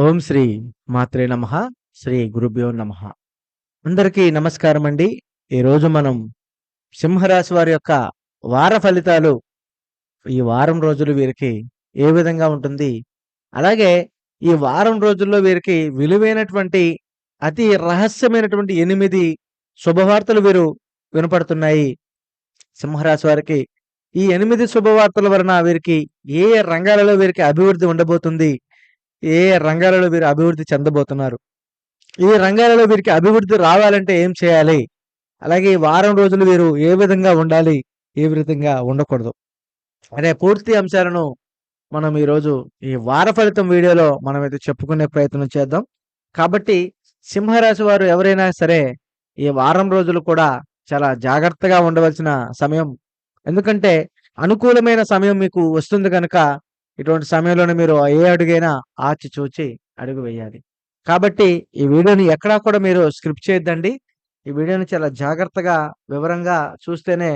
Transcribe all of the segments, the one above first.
ఓం శ్రీ మాత్రే నమ శ్రీ గురుభ్యో నమ. అందరికీ నమస్కారం అండి. ఈరోజు మనం సింహరాశి వారి యొక్క వార ఫలితాలు ఈ వారం రోజులు వీరికి ఏ విధంగా ఉంటుంది? అలాగే ఈ వారం రోజుల్లో వీరికి విలువైనటువంటి అతి రహస్యమైనటువంటి ఎనిమిది శుభవార్తలు వీరు వినపడుతున్నాయి. సింహరాశి వారికి ఈ ఎనిమిది శుభవార్తల వలన వీరికి ఏ ఏ రంగాలలో వీరికి అభివృద్ధి ఉండబోతుంది? ఏ రంగాలలో వీరు అభివృద్ధి చెందబోతున్నారు? ఈ రంగాలలో వీరికి అభివృద్ధి రావాలంటే ఏం చేయాలి? అలాగే ఈ వారం రోజులు వీరు ఏ విధంగా ఉండాలి? ఏ విధంగా ఉండకూడదు? అనే పూర్తి అంశాలను మనం ఈరోజు ఈ వార ఫలితం వీడియోలో మనం అయితే చెప్పుకునే ప్రయత్నం చేద్దాం. కాబట్టి సింహరాశి వారు ఎవరైనా సరే ఈ వారం రోజులు కూడా చాలా జాగ్రత్తగా ఉండవలసిన సమయం. ఎందుకంటే అనుకూలమైన సమయం మీకు వస్తుంది కనుక ఇటువంటి సమయంలోనే మీరు ఏ అడుగైనా ఆచి చూచి అడుగు వేయాలి. కాబట్టి ఈ వీడియోని ఎక్కడా కూడా మీరు స్క్రిప్ట్ చేయొద్దండి. ఈ వీడియోని చాలా జాగ్రత్తగా వివరంగా చూస్తేనే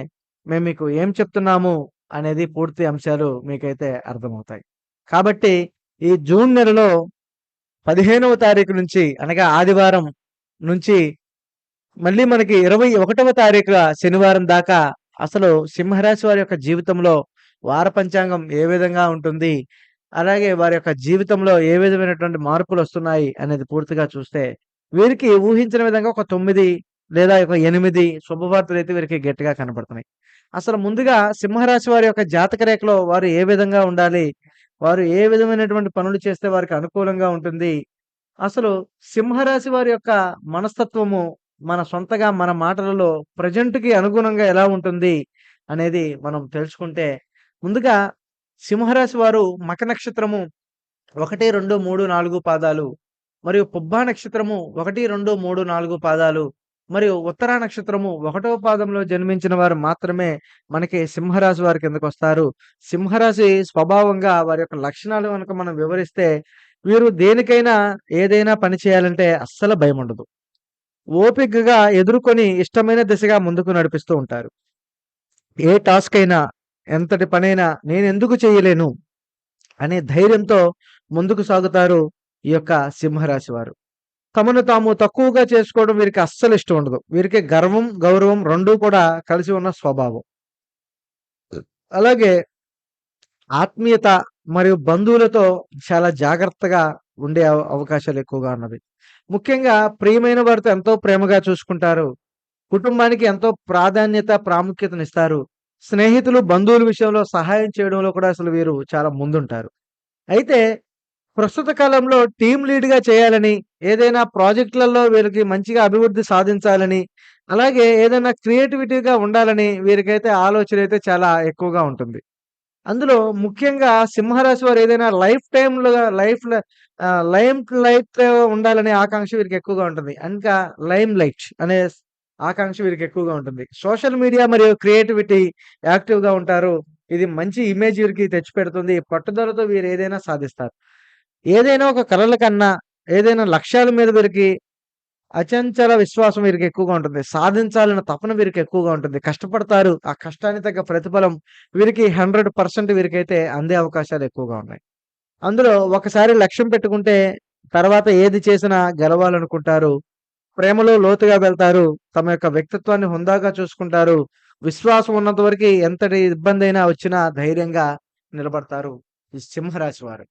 మేము మీకు ఏం చెప్తున్నాము అనేది పూర్తి అంశాలు మీకైతే అర్థమవుతాయి. కాబట్టి ఈ జూన్ నెలలో పదిహేనవ తారీఖు నుంచి అనగా ఆదివారం నుంచి మళ్ళీ మనకి ఇరవై ఒకటవ తారీఖు శనివారం దాకా అసలు సింహరాశి వారి యొక్క జీవితంలో వార పంచాంగం ఏ విధంగా ఉంటుంది? అలాగే వారి యొక్క జీవితంలో ఏ విధమైనటువంటి మార్పులు వస్తున్నాయి అనేది పూర్తిగా చూస్తే వీరికి ఊహించిన విధంగా ఒక తొమ్మిది లేదా ఒక ఎనిమిది శుభవార్తలు అయితే వీరికి గట్టిగా కనబడుతున్నాయి అసలు ముందుగా సింహరాశి వారి యొక్క జాతక రేఖలో వారు ఏ విధంగా ఉండాలి? వారు ఏ విధమైనటువంటి పనులు చేస్తే వారికి అనుకూలంగా ఉంటుంది? అసలు సింహరాశి వారి యొక్క మనస్తత్వము మన సొంతగా మన మాటలలో ప్రజెంట్కి అనుగుణంగా ఎలా ఉంటుంది అనేది మనం తెలుసుకుంటే ముందుగా సింహరాశి వారు మక నక్షత్రము ఒకటి రెండు మూడు నాలుగు పాదాలు మరియు పుబ్బా నక్షత్రము ఒకటి రెండు మూడు నాలుగు పాదాలు మరియు ఉత్తరా నక్షత్రము ఒకటో పాదంలో జన్మించిన వారు మాత్రమే మనకి సింహరాశి వారి కిందకు వస్తారు. సింహరాశి స్వభావంగా వారి యొక్క లక్షణాలు కనుక మనం వివరిస్తే వీరు దేనికైనా ఏదైనా పని చేయాలంటే అస్సలు భయం ఉండదు. ఓపికగా ఎదుర్కొని ఇష్టమైన దిశగా ముందుకు నడిపిస్తూ ఉంటారు. ఏ టాస్క్ అయినా ఎంతటి పనైనా నేను ఎందుకు చేయలేను? అనే ధైర్యంతో ముందుకు సాగుతారు ఈ యొక్క సింహరాశి వారు. తమను తాము తక్కువగా చేసుకోవడం వీరికి అస్సలు ఇష్టం ఉండదు. వీరికి గర్వం గౌరవం రెండూ కూడా కలిసి ఉన్న స్వభావం. అలాగే ఆత్మీయత మరియు బంధువులతో చాలా జాగ్రత్తగా ఉండే అవ- అవకాశాలు ఎక్కువగా ఉన్నది ముఖ్యంగా ప్రియమైన వారితో ఎంతో ప్రేమగా చూసుకుంటారు. కుటుంబానికి ఎంతో ప్రాధాన్యత ప్రాముఖ్యతనిస్తారు. స్నేహితులు బంధువుల విషయంలో సహాయం చేయడంలో కూడా అసలు వీరు చాలా ముందుంటారు. అయితే ప్రస్తుత కాలంలో టీం లీడ్గా చేయాలని ఏదైనా ప్రాజెక్టులలో వీరికి మంచిగా అభివృద్ధి సాధించాలని అలాగే ఏదైనా క్రియేటివిటీగా ఉండాలని వీరికైతే ఆలోచన అయితే చాలా ఎక్కువగా ఉంటుంది. అందులో ముఖ్యంగా సింహరాశి వారు ఏదైనా లైఫ్ టైంలో లైఫ్ లైమ్ లైట్ ఉండాలనే ఆకాంక్ష వీరికి ఎక్కువగా ఉంటుంది. ఇంకా లైమ్ లైట్ అనే ఆకాంక్ష వీరికి ఎక్కువగా ఉంటుంది. సోషల్ మీడియా మరియు క్రియేటివిటీ యాక్టివ్గా ఉంటారు. ఇది మంచి ఇమేజ్ వీరికి తెచ్చిపెడుతుంది. పట్టుదలతో వీరు ఏదైనా సాధిస్తారు. ఏదైనా ఒక కళల కన్నా ఏదైనా లక్ష్యాల మీద వీరికి అచంచల విశ్వాసం వీరికి ఎక్కువగా ఉంటుంది. సాధించాలన్న తపన వీరికి ఎక్కువగా ఉంటుంది. కష్టపడతారు. ఆ కష్టానికి తగ్గ ప్రతిఫలం వీరికి హండ్రెడ్ పర్సెంట్ వీరికైతే అందే అవకాశాలు ఎక్కువగా ఉన్నాయి. అందులో ఒకసారి లక్ష్యం పెట్టుకుంటే తర్వాత ఏది చేసినా గెలవాలనుకుంటారు. ప్రేమలో లోతుగా వెళ్తారు తమ యొక్క వ్యక్తిత్వాన్ని హుందాగా చూసుకుంటారు విశ్వాసం ఉన్నంత వరకు ఎంతటి ఇబ్బంది అయినా వచ్చినా ధైర్యంగా నిలబడతారు ఈ సింహరాశి వారు.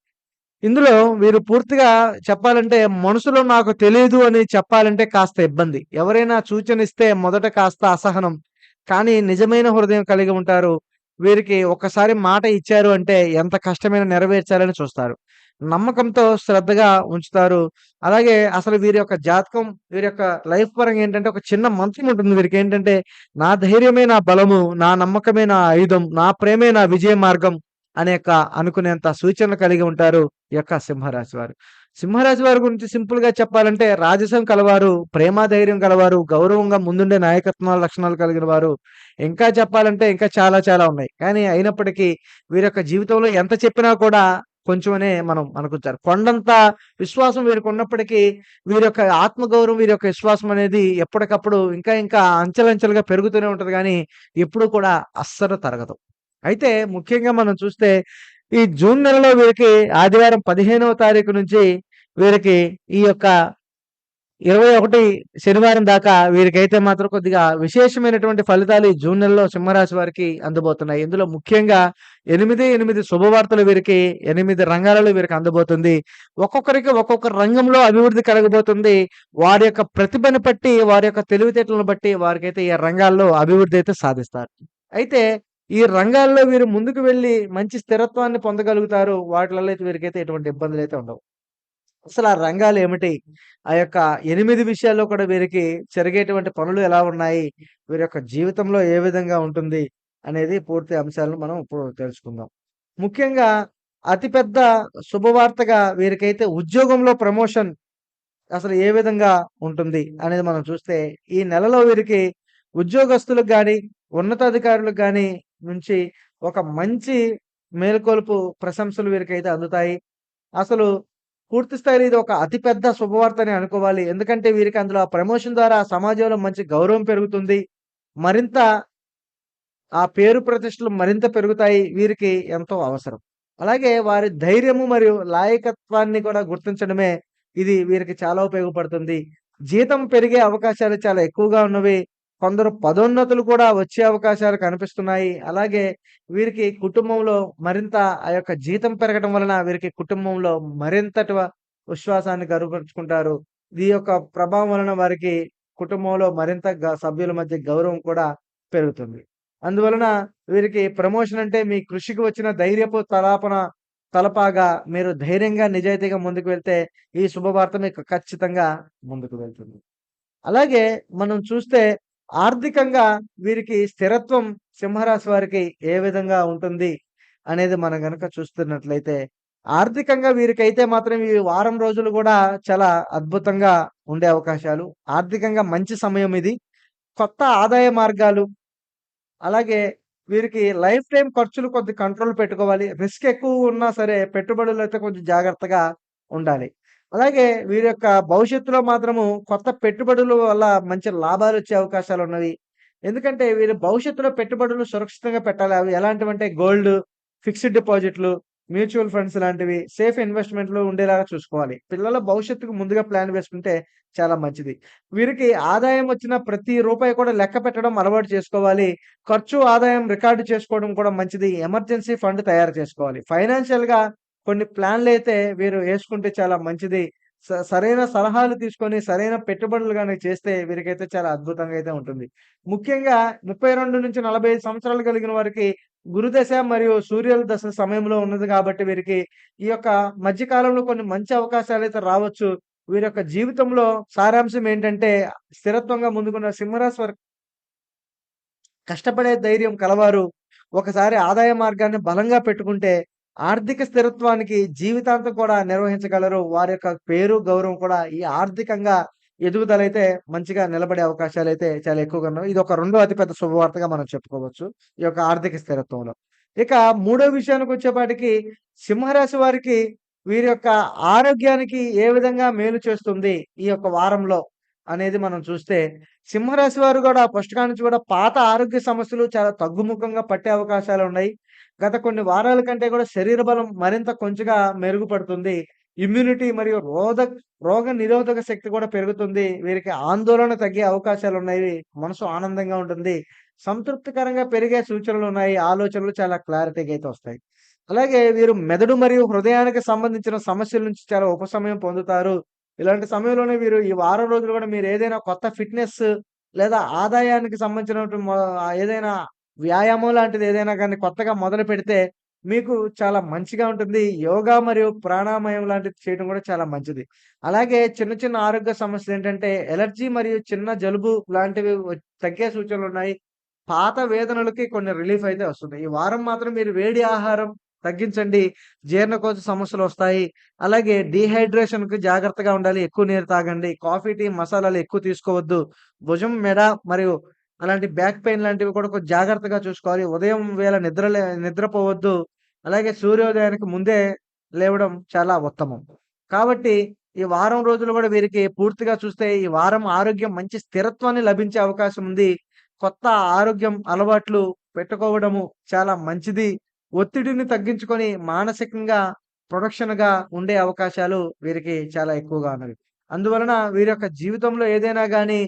ఇందులో వీరు పూర్తిగా చెప్పాలంటే మనసులో నాకు తెలియదు అని చెప్పాలంటే కాస్త ఇబ్బంది. ఎవరైనా సూచన ఇస్తే మొదట కాస్త అసహనం. కానీ నిజమైన హృదయం కలిగి ఉంటారు. వీరికి ఒక్కసారి మాట ఇచ్చారు అంటే ఎంత కష్టమైన నెరవేర్చాలని చూస్తారు. నమ్మకంతో శ్రద్ధగా ఉంచుతారు. అలాగే అసలు వీరి యొక్క జాతకం వీరి యొక్క లైఫ్ పరంగా ఏంటంటే ఒక చిన్న మంత్రం ఉంటుంది వీరికి. ఏంటంటే నా ధైర్యమే నా బలము నా నమ్మకమే నా ఆయుధం నా ప్రేమే నా విజయ మార్గం అనే యొక్క అనుకునేంత సూచనలు కలిగి ఉంటారు ఈ యొక్క సింహరాశి వారు. సింహరాశి వారి గురించి సింపుల్గా చెప్పాలంటే రాజసం కలవారు ప్రేమ ధైర్యం కలవారు గౌరవంగా ముందుండే నాయకత్వ లక్షణాలు కలిగిన వారు. ఇంకా చెప్పాలంటే ఇంకా చాలా చాలా ఉన్నాయి. కానీ అయినప్పటికీ వీరి యొక్క జీవితంలో ఎంత చెప్పినా కూడా కొంచెమనే మనం అనుకుంటారు. కొండంత విశ్వాసం వీరికి ఉన్నప్పటికీ వీరి యొక్క ఆత్మగౌరవం వీరి యొక్క విశ్వాసం అనేది ఎప్పటికప్పుడు ఇంకా ఇంకా అంచెలంచెలుగా పెరుగుతూనే ఉంటుంది కానీ ఎప్పుడు కూడా అస్సలు తరగదు. అయితే ముఖ్యంగా మనం చూస్తే ఈ జూన్ నెలలో వీరికి ఆదివారం పదిహేనవ తారీఖు నుంచి వీరికి ఈ యొక్క ఇరవై ఒకటి శనివారం దాకా వీరికైతే మాత్రం కొద్దిగా విశేషమైనటువంటి ఫలితాలు ఈ జూన్ నెలలో సింహరాశి వారికి అందబోతున్నాయి. ఇందులో ముఖ్యంగా ఎనిమిది ఎనిమిది శుభవార్తలు వీరికి ఎనిమిది రంగాలలో వీరికి అందబోతుంది. ఒక్కొక్కరికి ఒక్కొక్క రంగంలో అభివృద్ధి కలగబోతుంది. వారి యొక్క ప్రతిభను బట్టి వారి యొక్క తెలివితేటలను బట్టి వారికైతే ఈ రంగాల్లో అభివృద్ధి అయితే సాధిస్తారు. అయితే ఈ రంగాల్లో వీరు ముందుకు వెళ్ళి మంచి స్థిరత్వాన్ని పొందగలుగుతారు. వాటిలలో అయితే వీరికైతే ఎటువంటి ఇబ్బందులు అయితే ఉండవు. అసలు ఆ రంగాలు ఏమిటి? ఆ యొక్క ఎనిమిది విషయాల్లో కూడా వీరికి జరిగేటువంటి పనులు ఎలా ఉన్నాయి? వీరి యొక్క జీవితంలో ఏ విధంగా ఉంటుంది? అనేది పూర్తి అంశాలను మనం ఇప్పుడు తెలుసుకుందాం. ముఖ్యంగా అతిపెద్ద శుభవార్తగా వీరికైతే ఉద్యోగంలో ప్రమోషన్ అసలు ఏ విధంగా ఉంటుంది అనేది మనం చూస్తే ఈ నెలలో వీరికి ఉద్యోగస్తులకు కానీ ఉన్నతాధికారులకు కానీ నుంచి ఒక మంచి మేల్కొల్పు ప్రశంసలు వీరికైతే అందుతాయి. అసలు పూర్తి స్థాయిలో ఇది ఒక అతిపెద్ద శుభవార్త అని అనుకోవాలి. ఎందుకంటే వీరికి అందులో ఆ ప్రమోషన్ ద్వారా సమాజంలో మంచి గౌరవం పెరుగుతుంది. మరింత ఆ పేరు ప్రతిష్టలు మరింత పెరుగుతాయి. వీరికి ఎంతో అవసరం. అలాగే వారి ధైర్యము మరియు లాయకత్వాన్ని కూడా గుర్తించడమే ఇది వీరికి చాలా ఉపయోగపడుతుంది. జీతం పెరిగే అవకాశాలు చాలా ఎక్కువగా ఉన్నవి. కొందరు పదోన్నతులు కూడా వచ్చే అవకాశాలు కనిపిస్తున్నాయి. అలాగే వీరికి కుటుంబంలో మరింత ఆ యొక్క జీతం పెరగడం వలన వీరికి కుటుంబంలో మరింతటి విశ్వాసాన్ని గర్వపరుచుకుంటారు. ఈ యొక్క ప్రభావం వలన వారికి కుటుంబంలో మరింత సభ్యుల మధ్య గౌరవం కూడా పెరుగుతుంది. అందువలన వీరికి ప్రమోషన్ అంటే మీ కృషికి వచ్చిన ధైర్యపు తలాపన తలపాగా మీరు ధైర్యంగా నిజాయితీగా ముందుకు వెళ్తే ఈ శుభవార్త మీకు ఖచ్చితంగా ముందుకు వెళ్తుంది. అలాగే మనం చూస్తే ఆర్థికంగా వీరికి స్థిరత్వం సింహరాశి వారికి ఏ విధంగా ఉంటుంది అనేది మనం గనక చూస్తున్నట్లయితే ఆర్థికంగా వీరికైతే మాత్రం ఈ వారం రోజులు కూడా చాలా అద్భుతంగా ఉండే అవకాశాలు. ఆర్థికంగా మంచి సమయం ఇది. కొత్త ఆదాయ మార్గాలు అలాగే వీరికి లైఫ్ టైం ఖర్చులు కొద్ది కంట్రోల్ పెట్టుకోవాలి. రిస్క్ ఎక్కువ ఉన్నా సరే పెట్టుబడులు అయితే కొంచెం జాగ్రత్తగా ఉండాలి. అలాగే వీరి యొక్క భవిష్యత్తులో మాత్రము కొత్త పెట్టుబడుల వల్ల మంచి లాభాలు వచ్చే అవకాశాలు ఉన్నవి. ఎందుకంటే వీరి భవిష్యత్తులో పెట్టుబడులు సురక్షితంగా పెట్టాలి. అవి ఎలాంటివంటే గోల్డ్ ఫిక్స్డ్ డిపాజిట్లు మ్యూచువల్ ఫండ్స్ లాంటివి సేఫ్ ఇన్వెస్ట్మెంట్లు ఉండేలాగా చూసుకోవాలి. పిల్లల భవిష్యత్తుకు ముందుగా ప్లాన్ వేసుకుంటే చాలా మంచిది. వీరికి ఆదాయం వచ్చిన ప్రతి రూపాయి కూడా లెక్క పెట్టడం అలవాటు చేసుకోవాలి. ఖర్చు ఆదాయం రికార్డు చేసుకోవడం కూడా మంచిది. ఎమర్జెన్సీ ఫండ్ తయారు చేసుకోవాలి. ఫైనాన్షియల్గా కొన్ని ప్లాన్లు అయితే వీరు వేసుకుంటే చాలా మంచిది. స- సరైన సలహాలు తీసుకొని సరైన పెట్టుబడులు కానీ చేస్తే వీరికైతే చాలా అద్భుతంగా అయితే ఉంటుంది. ముఖ్యంగా ముప్పై రెండు నుంచి నలభై ఐదు సంవత్సరాలు కలిగిన వారికి గురుదశ మరియు సూర్యుల దశ సమయంలో ఉన్నది కాబట్టి వీరికి ఈ యొక్క మధ్యకాలంలో కొన్ని మంచి అవకాశాలు అయితే రావచ్చు. వీరి యొక్క జీవితంలో సారాంశం ఏంటంటే స్థిరత్వంగా ముందుకున్న సింహరాశి వారు కష్టపడే ధైర్యం కలవారు. ఒకసారి ఆదాయ మార్గాన్ని బలంగా పెట్టుకుంటే ఆర్థిక స్థిరత్వానికి జీవితాంతం కూడా నిర్వహించగలరు. వారి యొక్క పేరు గౌరవం కూడా ఈ ఆర్థికంగా ఎదుగుదల అయితే మంచిగా నిలబడే అవకాశాలు అయితే చాలా ఎక్కువగా ఉన్నాయి. ఇది ఒక రెండో అతిపెద్ద శుభవార్తగా మనం చెప్పుకోవచ్చు ఈ యొక్క ఆర్థిక స్థిరత్వంలో. ఇక మూడో విషయానికి వచ్చేపాటికి సింహరాశి వారికి వీరి యొక్క ఆరోగ్యానికి ఏ విధంగా మేలు చేస్తుంది ఈ యొక్క వారంలో అనేది మనం చూస్తే సింహరాశి వారు కూడా పుస్తకా కూడా పాత ఆరోగ్య సమస్యలు చాలా తగ్గుముఖంగా పట్టే అవకాశాలు ఉన్నాయి. గత కొన్ని వారాల కంటే కూడా శరీర బలం మరింత కొంచెంగా మెరుగుపడుతుంది. ఇమ్యూనిటీ మరియు రోధ రోగ నిరోధక శక్తి కూడా పెరుగుతుంది. వీరికి ఆందోళన తగ్గే అవకాశాలు ఉన్నాయి. మనసు ఆనందంగా ఉంటుంది. సంతృప్తికరంగా పెరిగే సూచనలు ఉన్నాయి. ఆలోచనలు చాలా క్లారిటీగా అయితే వస్తాయి. అలాగే వీరు మెదడు మరియు హృదయానికి సంబంధించిన సమస్యల నుంచి చాలా ఉపశమనం పొందుతారు. ఇలాంటి సమయంలోనే వీరు ఈ వారం రోజులు కూడా మీరు ఏదైనా కొత్త ఫిట్నెస్ లేదా ఆదాయానికి సంబంధించినటువంటి ఏదైనా వ్యాయామం లాంటిది ఏదైనా కానీ కొత్తగా మొదలు పెడితే మీకు చాలా మంచిగా ఉంటుంది. యోగా మరియు ప్రాణామయం లాంటిది చేయడం కూడా చాలా మంచిది. అలాగే చిన్న చిన్న ఆరోగ్య సమస్యలు ఏంటంటే ఎలర్జీ మరియు చిన్న జలుబు లాంటివి తగ్గే సూచనలు ఉన్నాయి. పాత వేదనలకి కొన్ని రిలీఫ్ అయితే వస్తుంది ఈ వారం మాత్రం మీరు వేడి ఆహారం తగ్గించండి. జీర్ణకోశ సమస్యలు వస్తాయి. అలాగే డిహైడ్రేషన్కి జాగ్రత్తగా ఉండాలి. ఎక్కువ నీరు తాగండి. కాఫీ టీ మసాలాలు ఎక్కువ తీసుకోవద్దు. భుజం మెడ మరియు అలాంటి బ్యాక్ పెయిన్ లాంటివి కూడా కొంచెం జాగ్రత్తగా చూసుకోవాలి. ఉదయం వేళ నిద్ర నిద్రపోవద్దు. అలాగే సూర్యోదయానికి ముందే లేవడం చాలా ఉత్తమం. కాబట్టి ఈ వారం రోజులు కూడా వీరికి పూర్తిగా చూస్తే ఈ వారం ఆరోగ్యం మంచి స్థిరత్వాన్ని లభించే అవకాశం ఉంది. కొత్త ఆరోగ్యం అలవాట్లు పెట్టుకోవడము చాలా మంచిది. ఒత్తిడిని తగ్గించుకొని మానసికంగా ప్రొడక్షన్‌గా ఉండే అవకాశాలు వీరికి చాలా ఎక్కువగా ఉన్నవి. అందువలన వీరి యొక్క జీవితంలో ఏదైనా కానీ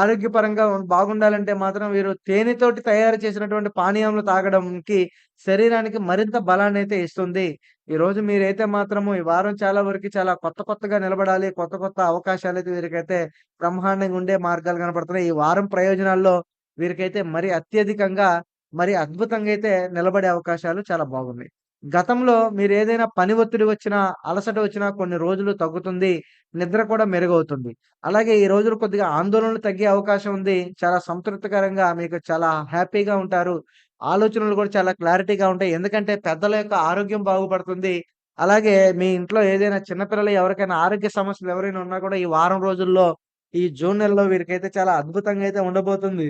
ఆరోగ్యపరంగా బాగుండాలంటే మాత్రం వీరు తేనెతోటి తయారు చేసినటువంటి పానీయములు తాగడంకి శరీరానికి మరింత బలాన్ని అయితే ఇస్తుంది. ఈరోజు మీరైతే మాత్రము ఈ వారం చాలా వరకు చాలా కొత్త కొత్తగా నిలబడాలి. కొత్త కొత్త అవకాశాలు అయితే వీరికైతే బ్రహ్మాండంగా ఉండే మార్గాలు కనపడుతున్నాయి. ఈ వారం ప్రయోజనాల్లో వీరికైతే మరి అత్యధికంగా, మరి అద్భుతంగా అయితే నిలబడే అవకాశాలు చాలా బాగున్నాయి. గతంలో మీరు ఏదైనా పని ఒత్తిడి వచ్చినా, అలసట వచ్చినా కొన్ని రోజులు తగ్గుతుంది. నిద్ర కూడా మెరుగవుతుంది. అలాగే ఈ రోజులు కొద్దిగా ఆందోళనలు తగ్గే అవకాశం ఉంది. చాలా సంతృప్తికరంగా మీకు చాలా హ్యాపీగా ఉంటారు. ఆలోచనలు కూడా చాలా క్లారిటీగా ఉంటాయి. ఎందుకంటే పెద్దల యొక్క ఆరోగ్యం బాగుపడుతుంది. అలాగే మీ ఇంట్లో ఏదైనా చిన్నపిల్లలు ఎవరికైనా ఆరోగ్య సమస్యలు ఎవరైనా ఉన్నా కూడా ఈ వారం రోజుల్లో, ఈ జూన్ నెలలో వీరికైతే చాలా అద్భుతంగా అయితే ఉండబోతుంది.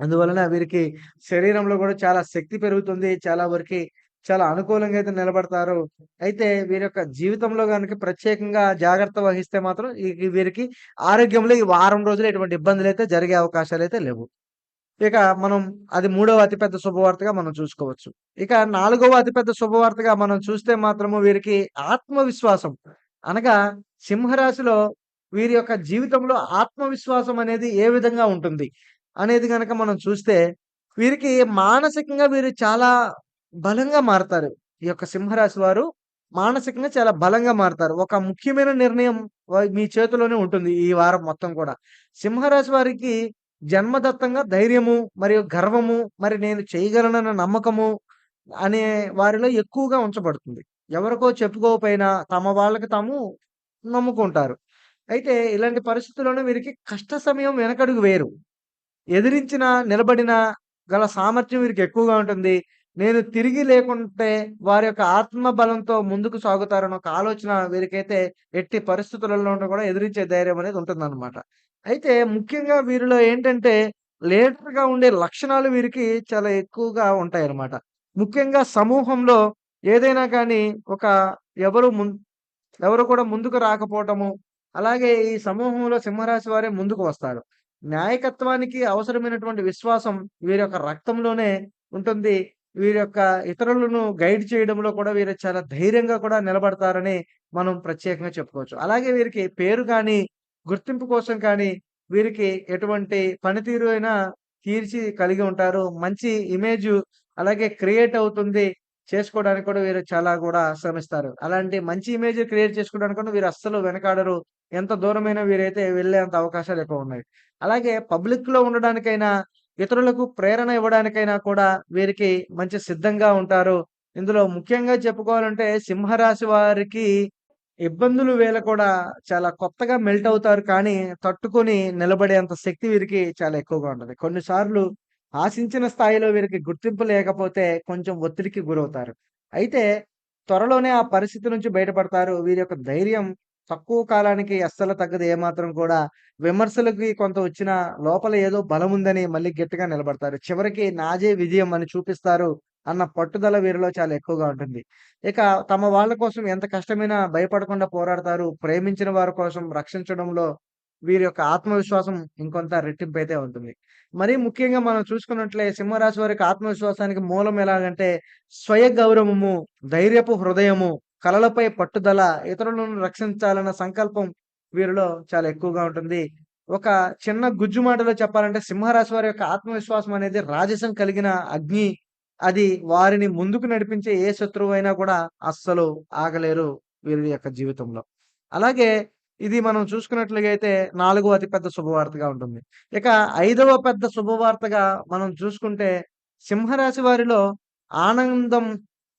అందువలన వీరికి శరీరంలో కూడా చాలా శక్తి పెరుగుతుంది. చాలా వరకి చాలా అనుకూలంగా అయితే నిలబడతారు. అయితే వీరి యొక్క జీవితంలో కనుక ప్రత్యేకంగా జాగ్రత్త వహిస్తే మాత్రం ఈ వీరికి ఆరోగ్యంలో ఈ వారం రోజులు ఎటువంటి ఇబ్బందులు అయితే జరిగే అవకాశాలు అయితే లేవు. ఇక మనం అది మూడవ అతిపెద్ద శుభవార్తగా మనం చూసుకోవచ్చు. ఇక నాలుగవ అతిపెద్ద శుభవార్తగా మనం చూస్తే మాత్రము వీరికి ఆత్మవిశ్వాసం అనగా సింహరాశిలో వీరి యొక్క జీవితంలో ఆత్మవిశ్వాసం అనేది ఏ విధంగా ఉంటుంది? అనేది కనుక మనం చూస్తే వీరికి మానసికంగా వీరు చాలా బలంగా మారతారు. ఈ యొక్క సింహరాశి వారు మానసికంగా చాలా బలంగా మారతారు. ఒక ముఖ్యమైన నిర్ణయం మీ చేతిలోనే ఉంటుంది ఈ వారం మొత్తం కూడా. సింహరాశి వారికి జన్మదత్తంగా ధైర్యము, మరియు గర్వము, మరి నేను చేయగలనన్న నమ్మకము అనే వారిలో ఎక్కువగా ఉంచబడుతుంది. ఎవరికో చెప్పుకోకపోయినా తమ వాళ్ళకి తాము నమ్ముకుంటారు. అయితే ఇలాంటి పరిస్థితుల్లోనే వీరికి కష్ట సమయం వెనకడుగు వేరు ఎదిరించిన, నిలబడిన గల సామర్థ్యం వీరికి ఎక్కువగా ఉంటుంది. నేను తిరిగి లేకుంటే వారి యొక్క ఆత్మ బలంతో ముందుకు సాగుతారన్న ఒక ఆలోచన వీరికైతే ఎట్టి పరిస్థితులలో కూడా ఎదిరించే ధైర్యం అనేది ఉంటుందన్నమాట. అయితే ముఖ్యంగా వీరిలో ఏంటంటే లీడర్‌గా ఉండే లక్షణాలు వీరికి చాలా ఎక్కువగా ఉంటాయన్నమాట. ముఖ్యంగా సమూహంలో ఏదైనా కానీ ఒక ఎవరు ముం ఎవరు కూడా ముందుకు రాకపోవటము, అలాగే ఈ సమూహంలో సింహరాశి వారే ముందుకు వస్తారు. నాయకత్వానికి అవసరమైనటువంటి విశ్వాసం వీరి యొక్క రక్తంలోనే ఉంటుంది. వీరి యొక్క ఇతరులను గైడ్ చేయడంలో కూడా వీరు చాలా ధైర్యంగా కూడా నిలబడతారని మనం ప్రత్యేకంగా చెప్పుకోవచ్చు. అలాగే వీరికి పేరు కానీ గుర్తింపు కోసం కానీ వీరికి ఎటువంటి పనితీరు అయినా తీర్చి కలిగి ఉంటారు. మంచి ఇమేజ్ అలాగే క్రియేట్ అవుతుంది. చేసుకోవడానికి కూడా వీరు చాలా కూడా శ్రమిస్తారు. అలాంటి మంచి ఇమేజ్ క్రియేట్ చేసుకోవడానికి కూడా వీరు అస్సలు వెనకాడరు. ఎంత దూరమైనా వీరైతే వెళ్ళేంత అవకాశాలు ఎక్కువ ఉన్నాయి అలాగే పబ్లిక్‌లో ఉండడానికైనా, ఇతరులకు ప్రేరణ ఇవ్వడానికైనా కూడా వీరికి మంచి సిద్ధంగా ఉంటారు. ఇందులో ముఖ్యంగా చెప్పుకోవాలంటే సింహరాశి వారికి ఇబ్బందులు వేళ కూడా చాలా కొత్తగా మెల్ట్ అవుతారు. కానీ తట్టుకొని నిలబడేంత శక్తి వీరికి చాలా ఎక్కువగా ఉంటుంది కొన్నిసార్లు ఆశించిన స్థాయిలో వీరికి గుర్తింపు లేకపోతే కొంచెం ఒత్తిడికి గురవుతారు. అయితే త్వరలోనే ఆ పరిస్థితి నుంచి బయటపడతారు. వీరి యొక్క ధైర్యం తక్కువ కాలానికి అస్సలు తగ్గదు ఏమాత్రం కూడా. విమర్శలకి కొంత వచ్చిన లోపల ఏదో బలం ఉందని మళ్ళీ గట్టిగా నిలబడతారు. చివరికి నాజే విజయం అని చూపిస్తారు అన్న పట్టుదల వీరిలో చాలా ఎక్కువగా ఉంటుంది. ఇక తమ వాళ్ళ కోసం ఎంత కష్టమైనా భయపడకుండా పోరాడతారు. ప్రేమించిన వారి కోసం రక్షించడంలో వీరి యొక్క ఆత్మవిశ్వాసం ఇంకొంత రెట్టింపైతే ఉంటుంది. మరీ ముఖ్యంగా మనం చూసుకున్నట్లే సింహరాశి వారికి ఆత్మవిశ్వాసానికి మూలం ఎలాగంటే స్వయ గౌరవము, ధైర్యపు హృదయము, కలలపై పట్టుదల, ఇతరులను రక్షించాలన్న సంకల్పం వీరిలో చాలా ఎక్కువగా ఉంటుంది. ఒక చిన్న గుజ్జు మాటలో చెప్పాలంటే సింహరాశి వారి యొక్క ఆత్మవిశ్వాసం అనేది రాజసం కలిగిన అగ్ని. అది వారిని ముందుకు నడిపించే ఏ శత్రువు అయినా కూడా అస్సలు ఆగలేరు వీరి యొక్క జీవితంలో. అలాగే ఇది మనం చూసుకున్నట్లుగైతే నాలుగో అతిపెద్ద శుభవార్తగా ఉంటుంది. ఇక ఐదవ పెద్ద శుభవార్తగా మనం చూసుకుంటే సింహరాశి వారిలో ఆనందం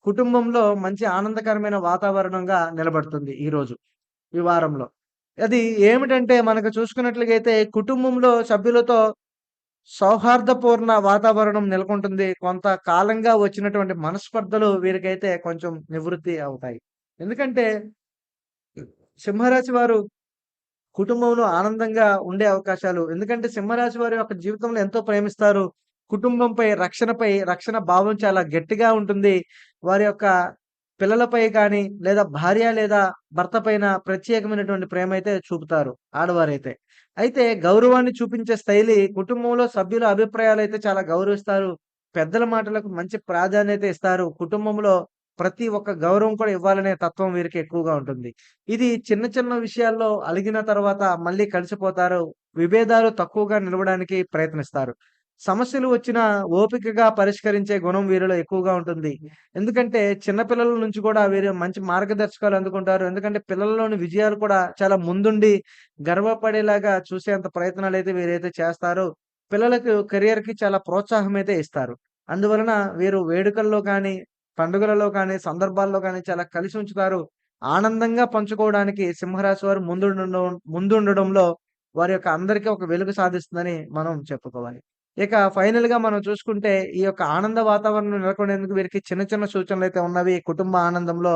కుటుంబంలో మంచి ఆనందకరమైన వాతావరణంగా నిలబడుతుంది ఈరోజు. ఈ వారంలో. అది ఏమిటంటే మనకు చూసుకున్నట్లుగైతే కుటుంబంలో సభ్యులతో సౌహార్దపూర్ణ వాతావరణం నెలకొంటుంది. కొంత కాలంగా వచ్చినటువంటి మనస్పర్ధలు వీరికైతే కొంచెం నివృత్తి అవుతాయి. ఎందుకంటే సింహరాశి వారు కుటుంబంలో ఆనందంగా ఉండే అవకాశాలు ఎందుకంటే సింహరాశి వారి యొక్క జీవితంలో ఎంతో ప్రేమిస్తారు. కుటుంబంపై, రక్షణపై రక్షణ భావం చాలా గట్టిగా ఉంటుంది. వారి యొక్క పిల్లలపై కానీ, లేదా భార్య లేదా భర్త పైన ప్రత్యేకమైనటువంటి అయితే చూపుతారు ఆడవారైతే. అయితే గౌరవాన్ని చూపించే శైలి కుటుంబంలో సభ్యుల అభిప్రాయాలు అయితే చాలా గౌరవిస్తారు. పెద్దల మాటలకు మంచి ప్రాధాన్యత ఇస్తారు. కుటుంబంలో ప్రతి ఒక్క గౌరవం కూడా ఇవ్వాలనే తత్వం వీరికి ఎక్కువగా ఉంటుంది. ఇది చిన్న చిన్న విషయాల్లో అలిగిన తర్వాత మళ్ళీ కలిసిపోతారు. విభేదాలు తక్కువగా నిలవడానికి ప్రయత్నిస్తారు. సమస్యలు వచ్చినా ఓపికగా పరిష్కరించే గుణం వీరిలో ఎక్కువగా ఉంటుంది. ఎందుకంటే చిన్న పిల్లల నుంచి కూడా వీరు మంచి మార్గదర్శకాలు అందుకుంటారు. ఎందుకంటే పిల్లల్లోని విజయాలు కూడా చాలా ముందుండి గర్వపడేలాగా చూసేంత ప్రయత్నాలైతే వీరైతే చేస్తారో, పిల్లలకు కెరియర్‌కి చాలా ప్రోత్సాహం అయితే ఇస్తారు. అందువలన వీరు వేడుకల్లో కానీ, పండుగలలో కానీ, సందర్భాల్లో కానీ చాలా కలిసి ఉంచుతారు. ఆనందంగా పంచుకోవడానికి సింహరాశి వారు ముందుండడం ముందుండడంలో వారి యొక్క అందరికీ ఒక వెలుగు సాధిస్తుందని మనం చెప్పుకోవాలి. ఇక ఫైనల్‌గా మనం చూసుకుంటే ఈ యొక్క ఆనంద వాతావరణం నెలకొనేందుకు వీరికి చిన్న చిన్న సూచనలు అయితే ఉన్నవి. కుటుంబ ఆనందంలో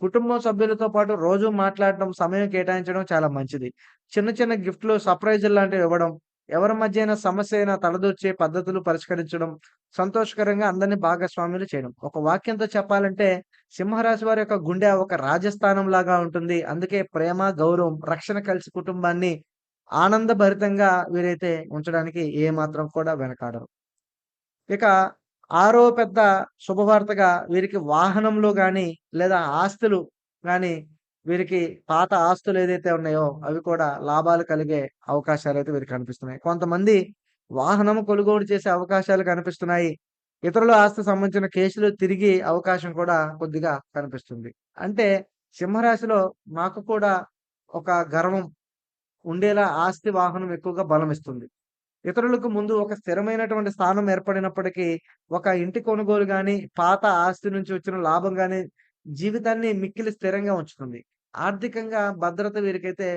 కుటుంబ సభ్యులతో పాటు రోజు మాట్లాడడం, సమయం కేటాయించడం చాలా మంచిది. చిన్న చిన్న గిఫ్ట్‌లు, సర్ప్రైజులు లాంటివి ఇవ్వడం, ఎవరి మధ్య అయినా సమస్య అయినా తలదూర్చే పద్ధతులు పరిష్కరించడం, సంతోషకరంగా అందరిని భాగస్వాములు చేయడం. ఒక వాక్యంతో చెప్పాలంటే సింహరాశి వారి యొక్క గుండె ఒక రాజస్థానం లాగా ఉంటుంది. అందుకే ప్రేమ, గౌరవం, రక్షణ కలిసి కుటుంబాన్ని ఆనందభరితంగా వీరైతే ఉంచడానికి ఏమాత్రం కూడా వెనకాడరు. ఇక ఆరో పెద్ద శుభవార్తగా వీరికి వాహనంలో గాని, లేదా ఆస్తులు గాని వీరికి పాత ఆస్తులు ఏదైతే ఉన్నాయో అవి కూడా లాభాలు కలిగే అవకాశాలు అయితే వీరికి కనిపిస్తున్నాయి. కొంతమంది వాహనం కొనుగోలు చేసే అవకాశాలు కనిపిస్తున్నాయి. ఇతరుల ఆస్తి సంబంధించిన కేసులు తిరిగి అవకాశం కూడా కొద్దిగా కనిపిస్తుంది. అంటే సింహరాశిలో మాకు కూడా ఒక గర్వం ఉండేలా ఆస్తి, వాహనం ఎక్కువగా బలం ఇస్తుంది ఇతరులకు ముందు ఒక స్థిరమైనటువంటి స్థానం ఏర్పడినప్పటికీ, ఒక ఇంటి కొనుగోలు కానీ పాత ఆస్తి నుంచి వచ్చిన లాభం కానీ జీవితాన్ని మిక్కిలి స్థిరంగా ఉంచుతుంది. ఆర్థికంగా భద్రత వీరికైతే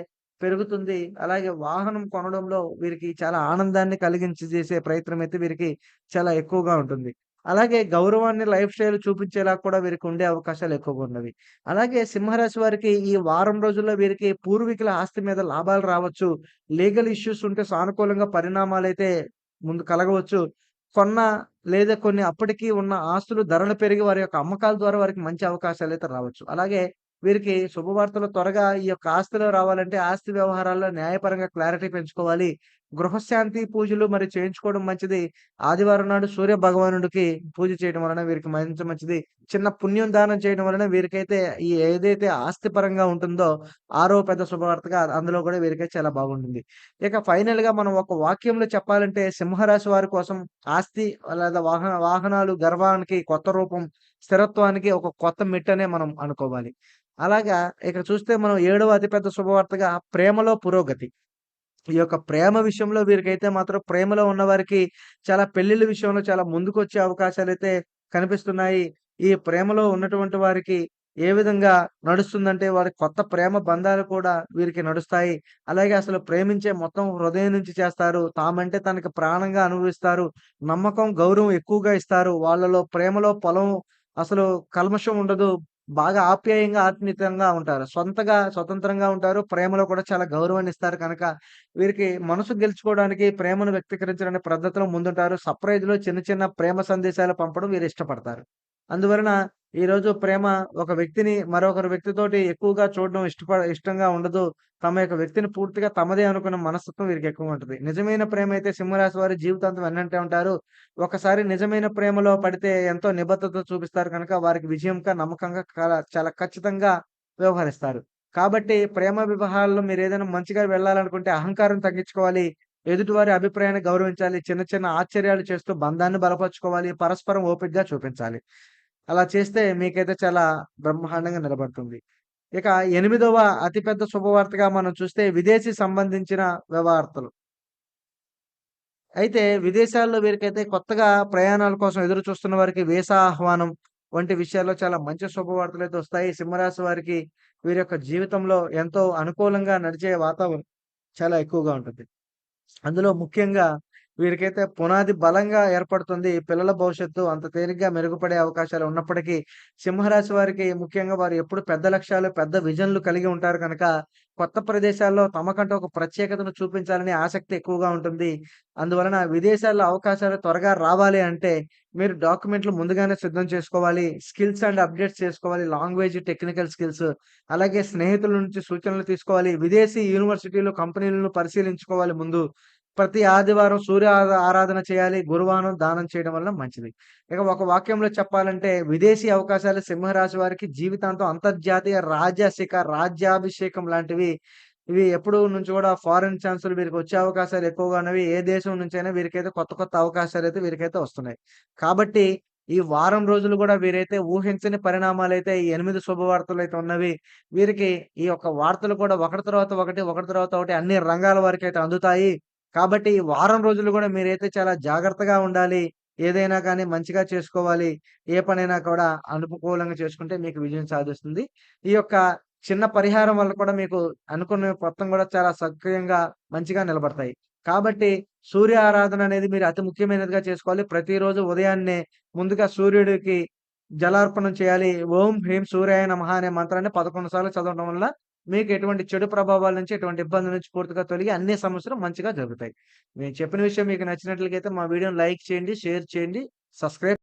పెరుగుతుంది. అలాగే వాహనం కొనడంలో వీరికి చాలా ఆనందాన్ని కలిగించి చేసే ప్రయత్నం అయితే వీరికి చాలా ఎక్కువగా ఉంటుంది. అలాగే గౌరవాన్ని లైఫ్ స్టైల్ చూపించేలా కూడా వీరికి ఉండే అవకాశాలు ఎక్కువగా ఉన్నవి. అలాగే సింహరాశి వారికి ఈ వారం రోజుల్లో వీరికి పూర్వీకుల ఆస్తి మీద లాభాలు రావచ్చు. లీగల్ ఇష్యూస్ ఉంటే సానుకూలంగా పరిణామాలు అయితే ముందు కలగవచ్చు. కొన్న లేదా కొన్ని అప్పటికి ఉన్న ఆస్తులు ధరలు పెరిగి వారి యొక్క అమ్మకాల ద్వారా వారికి మంచి అవకాశాలు అయితే రావచ్చు. అలాగే వీరికి శుభవార్తలు త్వరగా ఈ యొక్క ఆస్తిలో రావాలంటే ఆస్తి వ్యవహారాల్లో న్యాయపరంగా క్లారిటీ పెంచుకోవాలి. గృహశాంతి పూజలు మరి చేయించుకోవడం మంచిది. ఆదివారం నాడు సూర్య భగవానుడికి పూజ చేయడం వలన వీరికి మంచి మంచిది. చిన్న పుణ్యం దానం చేయడం వలన వీరికైతే ఈ ఏదైతే ఆస్తి పరంగా ఉంటుందో ఆరో పెద్ద శుభవార్తగా అందులో కూడా వీరికైతే చాలా బాగుంటుంది. ఇక ఫైనల్గా మనం ఒక వాక్యంలో చెప్పాలంటే సింహరాశి వారి కోసం ఆస్తి లేదా వాహన వాహనాలు గర్వానికి కొత్త రూపం, స్థిరత్వానికి ఒక కొత్త మిట్టనే మనం అనుకోవాలి. అలాగా ఇక్కడ చూస్తే మనం ఏడవ అతిపెద్ద శుభవార్తగా ప్రేమలో పురోగతి. ఈ యొక్క ప్రేమ విషయంలో వీరికైతే మాత్రం ప్రేమలో ఉన్నవారికి చాలా పెళ్ళిళ్ళ విషయంలో చాలా ముందుకొచ్చే అయితే కనిపిస్తున్నాయి. ఈ ప్రేమలో ఉన్నటువంటి వారికి ఏ విధంగా నడుస్తుందంటే వారి కొత్త ప్రేమ బంధాలు కూడా వీరికి నడుస్తాయి. అలాగే అసలు ప్రేమించే మొత్తం హృదయం నుంచి చేస్తారు. తామంటే తనకి ప్రాణంగా అనుభవిస్తారు. నమ్మకం, గౌరవం ఎక్కువగా ఇస్తారు. వాళ్ళలో ప్రేమలో పొలం అసలు కల్మషం ఉండదు. బాగా ఆప్యాయంగా, ఆత్మీయతంగా ఉంటారు. సొంతగా స్వతంత్రంగా ఉంటారు. ప్రేమలో కూడా చాలా గౌరవాన్ని ఇస్తారు కనుక వీరికి మనసు గెలుచుకోవడానికి, ప్రేమను వ్యక్తీకరించడానికి పద్ధతిలో ముందుంటారు. సర్ప్రైజ్‌లో చిన్న చిన్న ప్రేమ సందేశాలు పంపడం వీరు ఇష్టపడతారు. అందువలన ఈరోజు ప్రేమ ఒక వ్యక్తిని మరొకరు వ్యక్తితోటి ఎక్కువగా చూడడం ఇష్టపడ ఇష్టంగా ఉండదు. తమ యొక్క వ్యక్తిని పూర్తిగా తమదే అనుకున్న మనస్తత్వం వీరికి ఎక్కువ ఉంటుంది నిజమైన ప్రేమ అయితే సింహరాశి వారి జీవితాంతం వెన్నంటే ఉంటారు. ఒకసారి నిజమైన ప్రేమలో పడితే ఎంతో నిబద్ధత చూపిస్తారు కనుక వారికి విజయంగా, నమ్మకంగా కల చాలా ఖచ్చితంగా వ్యవహరిస్తారు. కాబట్టి ప్రేమ వివాహాల్లో ఏదైనా మంచిగా వెళ్ళాలనుకుంటే అహంకారం తగ్గించుకోవాలి. ఎదుటివారి అభిప్రాయాన్ని గౌరవించాలి. చిన్న చిన్న ఆశ్చర్యాలు చేస్తూ బంధాన్ని బలపరుచుకోవాలి. పరస్పరం ఓపికగా చూపించాలి. అలా చేస్తే మీకైతే చాలా బ్రహ్మాండంగా నిలబడుతుంది. ఇక ఎనిమిదవ అతిపెద్ద శుభవార్తగా మనం చూస్తే విదేశీ సంబంధించిన వ్యవహార్తలు. అయితే విదేశాల్లో వీరికైతే కొత్తగా ప్రయాణాల కోసం ఎదురు చూస్తున్న వారికి వీసా ఆహ్వానం వంటి విషయాల్లో చాలా మంచి శుభవార్తలైతే వస్తాయి. సింహరాశి వారికి వీరి యొక్క జీవితంలో ఎంతో అనుకూలంగా నడిచే వాతావరణం చాలా ఎక్కువగా ఉంటుంది. అందులో ముఖ్యంగా వీరికైతే పునాది బలంగా ఏర్పడుతుంది. పిల్లల భవిష్యత్తు అంత తేలిగ్గా మెరుగుపడే అవకాశాలు ఉన్నప్పటికీ, సింహరాశి వారికి ముఖ్యంగా వారు ఎప్పుడు పెద్ద లక్ష్యాలు, పెద్ద విజన్‌లు కలిగి ఉంటారు కనుక, కొత్త ప్రదేశాల్లో తమకంటూ ఒక ప్రత్యేకతను చూపించాలని ఆసక్తి ఎక్కువగా ఉంటుంది. అందువలన విదేశాల్లో అవకాశాలు త్వరగా రావాలి అంటే, మీరు డాక్యుమెంట్లు ముందుగానే సిద్ధం చేసుకోవాలి. స్కిల్స్ అండ్ అప్డేట్స్ చేసుకోవాలి. లాంగ్వేజ్, టెక్నికల్ స్కిల్స్ అలాగే స్నేహితుల నుంచి సూచనలు తీసుకోవాలి. విదేశీ యూనివర్సిటీలు, కంపెనీలను పరిశీలించుకోవాలి ముందు. ప్రతి ఆదివారం సూర్య ఆరాధన చేయాలి. గురువారం దానం చేయడం వల్ల మంచిది. ఇక ఒక వాక్యంలో చెప్పాలంటే విదేశీ అవకాశాలు సింహరాశి వారికి జీవితాంతం అంతర్జాతీయ రాజసిక రాజ్యాభిషేకం లాంటివి ఇవి ఎప్పుడు నుంచి కూడా ఫారెన్ ఛాన్సులు వీరికి వచ్చే అవకాశాలు ఎక్కువగా ఉన్నవి. ఏ దేశం నుంచైనా వీరికైతే కొత్త కొత్త అవకాశాలు అయితే వీరికైతే వస్తున్నాయి. కాబట్టి ఈ వారం రోజులు కూడా వీరైతే ఊహించని పరిణామాలైతే ఈ 8 శుభవార్తలైతే ఉన్నవి. వీరికి ఈ యొక్క వార్తలు కూడా ఒకటి తర్వాత ఒకటి, ఒకటి తర్వాత ఒకటి అన్ని రంగాల వారికి అయితే అందుతాయి. కాబట్టి ఈ వారం రోజులు కూడా మీరైతే చాలా జాగ్రత్తగా ఉండాలి. ఏదైనా కానీ మంచిగా చేసుకోవాలి. ఏ పనైనా కూడా అనుకూలంగా చేసుకుంటే మీకు విజయం సాధిస్తుంది. ఈ యొక్క చిన్న పరిహారం వల్ల కూడా మీకు అనుకున్న మొత్తం కూడా చాలా సక్రియంగా మంచిగా నిలబడతాయి. కాబట్టి సూర్య ఆరాధన అనేది మీరు అతి ముఖ్యమైనదిగా చేసుకోవాలి. ప్రతిరోజు ఉదయాన్నే ముందుగా సూర్యుడికి జలార్పణం చేయాలి. ఓం హ్రీం సూర్యాయ నమః అనే మంత్రాన్ని 11 సార్లు చదవడం వల్ల మీకు ఎటువంటి చెడు ప్రభావాల నుంచి, ఎటువంటి ఇబ్బందుల నుంచి పూర్తిగా తొలగి అన్ని సమస్యలు మంచిగా జరుగుతాయి. నేను చెప్పిన విషయం మీకు నచ్చినట్లయితే మా వీడియోని లైక్ చేయండి, షేర్ చేయండి, సబ్స్క్రైబ్